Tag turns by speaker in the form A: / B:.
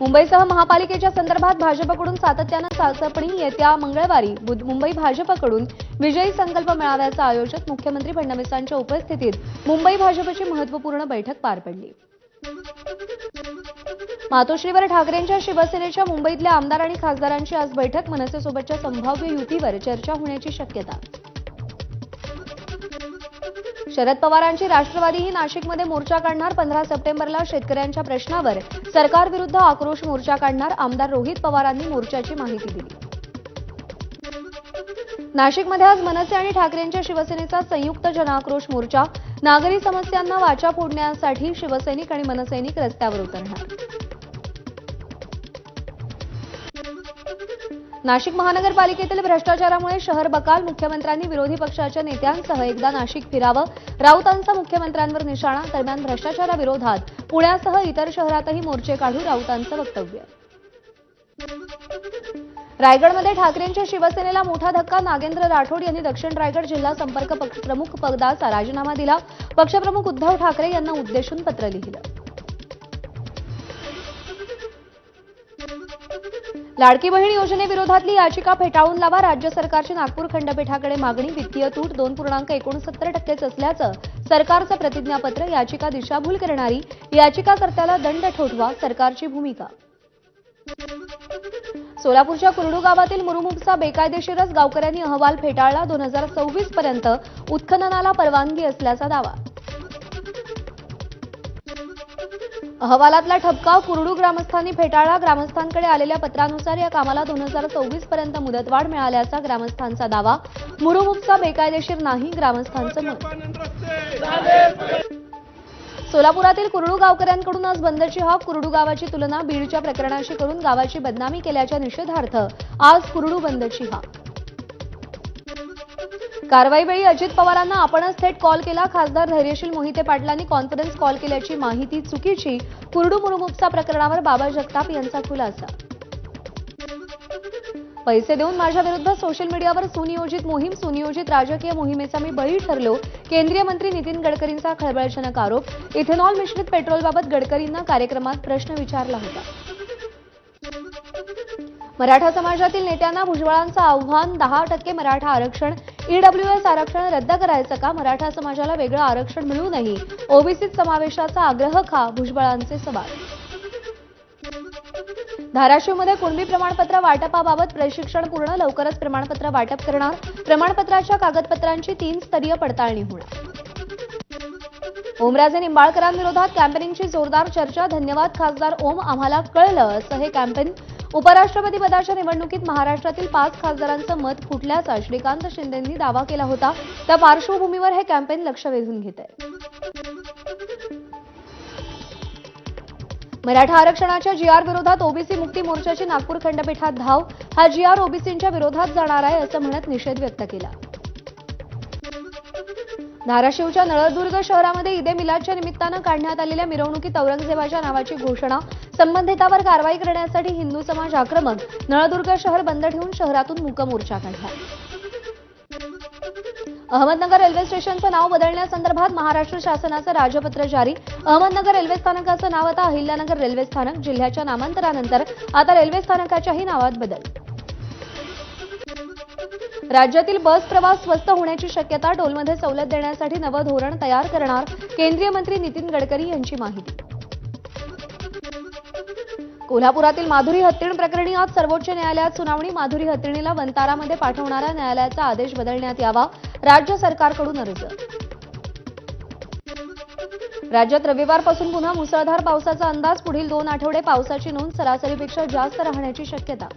A: मुंबईसह महापालिकेच्या संदर्भात भाजपकडून सातत्यानं चाचपणी येत्या मंगळवारी मुंबई भाजपकडून विजयी संकल्प मेळाव्याचं आयोजन मुख्यमंत्री फडणवीसांच्या उपस्थितीत मुंबई भाजपची महत्त्वपूर्ण बैठक पार पडली. मातोश्रीवर ठाकरेंच्या शिवसेनेच्या मुंबईतल्या आमदार आणि खासदारांची आज बैठक मनसेसोबतच्या संभाव्य युतीवर चर्चा होण्याची शक्यता शरद पवारांची राष्ट्रवादी ही नाशिकमध्ये मोर्चा काढणार पंधरा सप्टेंबरला शेतकऱ्यांच्या प्रश्नावर. सरकारविरुद्ध आक्रोश मोर्चा काढणार आमदार रोहित पवारांनी मोर्चाची माहिती दिली. नाशिकमध्ये आज मनसे आणि ठाकरेंच्या शिवसेनेचा संयुक्त जनाक्रोश मोर्चा. नागरी समस्यांना वाचा फोडण्यासाठी शिवसैनिक आणि मनसैनिक रस्त्यावर उतरणार. नाशिक महानगरपालिकेतील भ्रष्टाचारामुळे शहर बकाल मुख्यमंत्र्यांनी विरोधी पक्षाच्या नेत्यांसह एकदा नाशिक फिरावं. राऊतांचा मुख्यमंत्र्यांवर निशाणा दरम्यान भ्रष्टाचाराविरोधात पुण्यासह इतर शहरातही मोर्चे काढू राऊतांचं वक्तव्य. रायगडमध्ये ठाकरेंच्या शिवसेनेला मोठा धक्का नागेंद्र राठोड यांनी दक्षिण रायगड जिल्हा संपर्क पक्ष प्रमुख पदाचा राजीनामा दिला. पक्षप्रमुख उद्धव ठाकरे यांना उद्देशून पत्र लिहिलं. लाडकी बहीण योजनेविरोधातली याचिका फेटाळून लावा. राज्य सरकारची नागपूर खंडपीठाकडे मागणी. वित्तीय तूट दोन पूर्णांक एकोणसत्तर टक्केच असल्याचं सरकारचं प्रतिज्ञापत्र याचिका दिशाभूल करणारी याचिकाकर्त्याला दंड ठोठवा सरकारची भूमिका. सोलापूरच्या कुरडू गावातील मुरुमुपचा बेकायदेशीरच गावकऱ्यांनी अहवाल फेटाळला. दोन हजार सव्वीस पर्यंत उत्खननाला परवानगी असल्याचा दावा. अहवालातला ठपका कुरडू ग्रामस्थांनी फेटाळला. ग्रामस्थांकडे आलेल्या पत्रानुसार या कामाला दोन हजार चोवीसपर्यंत मुदतवाढ मिळाल्याचा ग्रामस्थांचा दावा. मुरुमुपचा बेकायदेशीर नाही ग्रामस्थांचं मत. सोलापुरातील कुरडू गावकऱ्यांकडून आज बंदची हाक कुरडू गावाची तुलना बीडच्या प्रकरणाशी करून गावाची बदनामी केल्याच्या निषेधार्थ आज कुरडू बंदची हाक कारवाईवेळी अजित पवारांना आपणच थेट कॉल केला. खासदार धैर्यशील मोहिते पाटलांनी कॉन्फरन्स कॉल केल्याची माहिती चुकीची. कुरडू मुरुमुपसा प्रकरणावर बाबा जगताप यांचा खुलासा. पैसे देऊन माझ्या विरुद्ध सोशल मीडियावर सुनियोजित मोहीम सुनियोजित राजकीय मोहिमेचा मी बळी ठरलो. केंद्रीय मंत्री नितीन गडकरींचा खळबळजनक आरोप. इथेनॉल मिश्रित पेट्रोलबाबत गडकरींना कार्यक्रमात प्रश्न विचारला होता. मराठा समाजातील नेत्यांना भुजबळांचं आव्हान दहा टक्के मराठा आरक्षण ईडब्ल्यूएस आरक्षण रद्द करायचं का? मराठा समाजाला वेगळं आरक्षण मिळू नाही ओबीसीत समावेशाचा आग्रह का भुजबळांचे सवाल. धाराशिवमध्ये कुणबी प्रमाणपत्र वाटपाबाबत प्रशिक्षण पूर्ण लवकरच प्रमाणपत्र वाटप करणार. प्रमाणपत्राच्या कागदपत्रांची तीन स्तरीय पडताळणी होणार. ओमराजे निंबाळकरांविरोधात कॅम्पेनिंगची जोरदार चर्चा. धन्यवाद खासदार ओम. आम्हाला कळलं असं हे कॅम्पेन उपराष्ट्रपती पदाच्या निवडणुकीत महाराष्ट्रातील पाच खासदारांचं मत फुटल्याचा श्रीकांत शिंदेंनी दावा केला होता. त्या पार्श्वभूमीवर हे कॅम्पेन लक्ष वेधून घेत आहे. मराठा आरक्षणाच्या जी आर विरोधात ओबीसी मुक्ती मोर्चाची नागपूर खंडपीठात धाव. हा जी आर ओबीसींच्या विरोधात जाणार आहे असं म्हणत निषेध व्यक्त केला. धाराशिवच्या नळदुर्ग शहरामध्ये ईदे मिलादच्या निमित्तानं काढण्यात आलेल्या मिरवणुकीत औरंगजेबाच्या नावाची घोषणा संबंधितावर कारवाई करण्यासाठी हिंदू समाज आक्रमक नळदुर्ग शहर बंद ठेवून शहरातून मूकमोर्चा काढला. अहमदनगर रेल्वे स्टेशनचं नाव बदलण्यासंदर्भात महाराष्ट्र शासनाचं राजपत्र जारी. अहमदनगर रेल्वे स्थानकाचं नाव आता अहिल्यानगर रेल्वे स्थानक जिल्ह्याच्या नामांतरानंतर आता रेल्वे स्थानकाच्याही नावात बदल. राज्यातील बस प्रवास स्वस्त होण्याची शक्यता टोलमध्ये सवलत देण्यासाठी नवं धोरण तयार करणार केंद्रीय मंत्री नितीन गडकरी यांची माहिती. कोल्हापुरातील माधुरी हत्तीण प्रकरणी आज सर्वोच्च न्यायालयात सुनावणी. माधुरी हत्तीणीला वंतारामध्ये पाठवणारा न्यायालयाचा आदेश बदलण्यात यावा. राज्य सरकारकडून अर्ज. राज्यात रविवारपासून पुन्हा मुसळधार पावसाचा अंदाज. पुढील दोन आठवडे पावसाची नोंद सरासरीपेक्षा जास्त राहण्याची शक्यता.